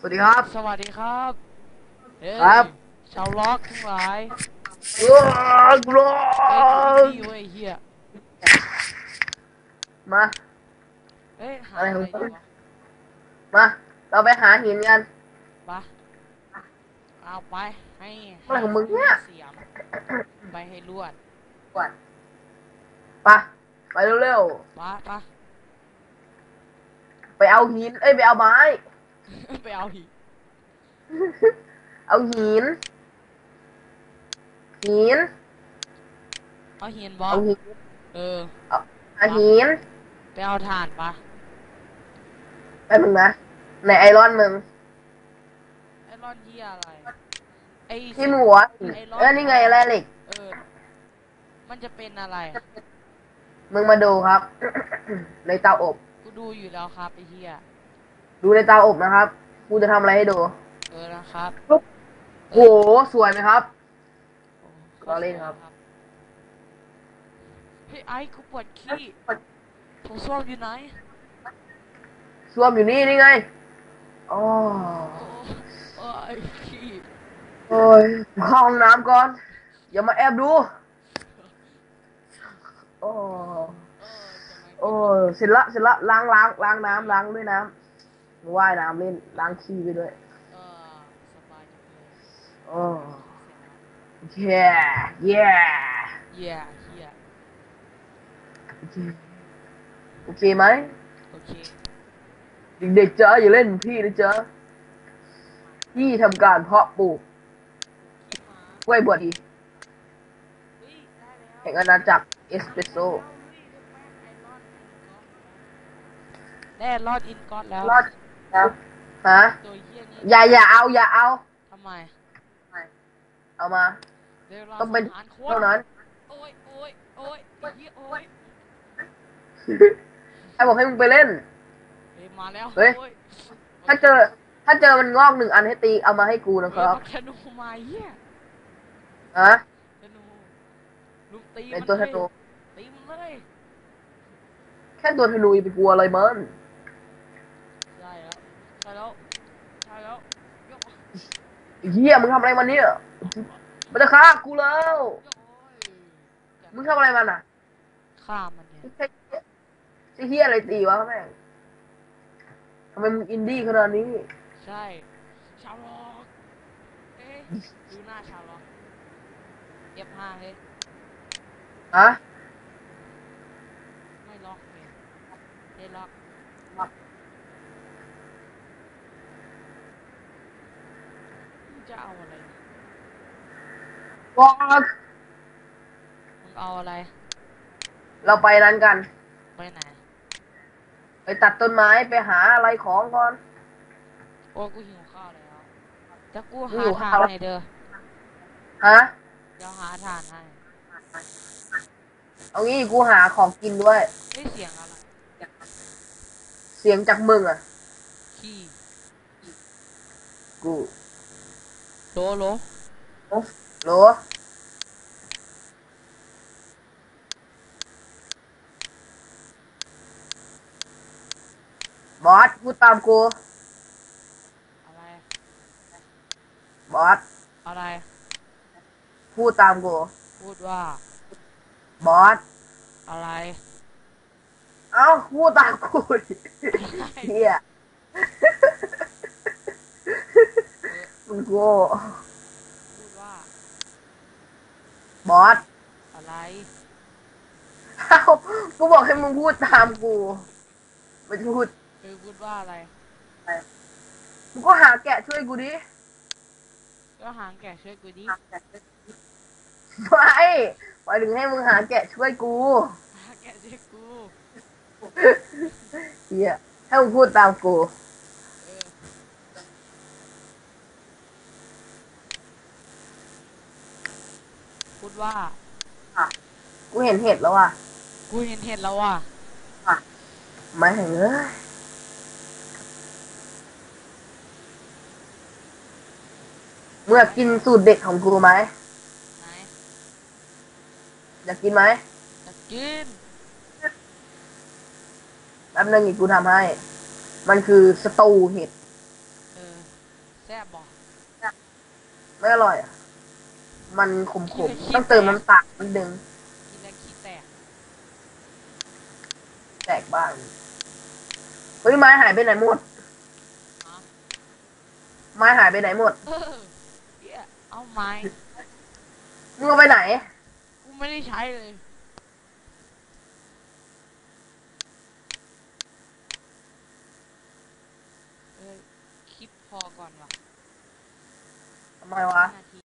สวัสดีครับ สวัสดีครับเอ้ยครับ ชาวล็อกทั้งหลายว้าวกรอเอ้ยบพี่เว้ยเฮียมา เอ้ยหาอะไรอะไรของดีมึงวะมา เราไปหาหินกัน ปะเอาไปให้อะไรของมึงเนี่ย เสียมไปให้รวดก่อนไปไปเร็วปะปะๆไปเอาหิน เอ้ยไปเอาไม้ ไปเอาหินเอาหิน หิน เอาหินบอเอาหินเออ เอาหิน ไปเอาถ่านปะไปมึงนะในไอรอนมึง ไอรอนเฮียอะไร ไอที่หมูหัวเออนี่ไงแร่เหล็ก เออ มันจะเป็นอะไร มึงมาดูครับ ในเตาอบ กูดูอยู่แล้วครับไอเฮีย ดูในเตาอบนะครับ กูจะทำอะไรให้ดู เออนะครับโห สวยไหมครับโอ้ล้อเล่นครับ เฮ้ยไอ้กูปวดขี้โถส้วมอยู่ไหนส้วมอยู่นี่นี่ไงอ๋อโอ้โอ้ยขี้โอ้ยเข้าห้องน้ำก่อน อย่ามาแอบดูโอ้เออจะไม่โอ้เสร็จละเสร็จละล้างล้างล้างน้ำล้างด้วยน้ำ ว่ายน้ำเล่นล้างขี้ไปด้วยเออสบายจังเลยโอ้โอเคเย้เย่เฮียโอเคโอเคไหมโอเคเด็กๆจ้าอย่าเล่นเหมือนพี่นะจ๊ะพี่ทำการเพาะปลูกขี้หมากล้วยบวชดีเฮ้ยได้แล้วแห่งอาณาจักรเอสเปรสโซ่ได้รอดอินก๊อตแล้ว รอด นะฮะตัวเฮียนี้อย่าอย่าเอาอย่าเอา ทำไมเอามา เดี๋ยวเราต้องเป็นสังหารคนเท่านั้นโอ้ยโอ้ยโอ้ยไอ้เฮียโอ้ยใครบอกให้มึงไปเล่น เฮ้ยมาแล้วเฮ้ย โอ้ถ้าเจอ ถ้าเจอมันงอกหนึ่งอันให้ตีเอามาให้กูนะคเฮ้ยรับมาแค่นูมาเฮียฮะธนูลุมตีไอมันตัวธเลยนูตีมันเลยแค่ตัวธนูอย่าไปกลัวอะไรมัน ใช่แล้วใช่แล้วใช่แล้วยก ไอ้ เฮียมึงทำอะไรมันเนี่ยมันจะฆ่ากูแล้วยกโอ้ยมึงทำอะไรมันอะฆ่ามันเนี่ยไอ้ไอ้เฮียอะไรตีวะแม่งทำไมมึงอินดี้ขนาดนี้ ใช่ ชาวล็อกเอ๊ะดูหน้าชาวล็อกเอฟห้าเฮ้ยฮะไม่ล็อกเนี่ยเฮ้ยล็อกมึง จะเอาอะไรเนี่ยบอกมึงเอาอะไร เราไปนั้นกัน ไปไหน ไปตัดต้นไม้ไปหาอะไรของก่อน โอ้กูหิวข้าวแล้วจะกูกูหาหิวทานข้าวแล้วให้เด้อฮะเดี๋ยวหาทานให้ เอางี้กูหาของกินด้วยเฮ้ยเสียงอะไร เสียงจากมึงอะขี้กูโลโลโหลบอสพูดตามกู อะไร บอส อะไร พูดตามกู พูดว่า บอส อะไร เอ้าพูดตามกูดิเฮียมึง โง่พูดว่าบอสอะไร เอ้ากูบอกให้มึงพูดตามกูไม่พูดเออพูดว่าอะไรมึงก็หาแกะช่วยกูดิก็หางแก่ช่วยกูดิไม่หมายถึงให้มึงหาแกะช่วยกูหางแก่ช่วยกู เฮียให้มึงพูดตามกู เออ พูดว่า กูเห็นเห็ดแล้วอะกูเห็นเห็ดแล้วว่ะไม่เห็นเลยเมื่อกินสูตรเด็ดของกูไหมไหนอยากกินไหมจะกิน แป๊บนึงอีกกูทำให้ มันคือสตูเห็ด เออ แซ่บบอกไม่อร่อยอะ มันขมๆต้องเติมน้ำตาลนิดนึงกินแล้วขี้แตกแตกบ้างเฮ้ยไม้หายไปไหนหมดฮะไม้หายไปไหนหมดเออเหี้ยเอาไม้มึงเอาไปไหน กูไม่ได้ใช้เลย เออคลิปพอก่อนว่ะทำไมวะนาที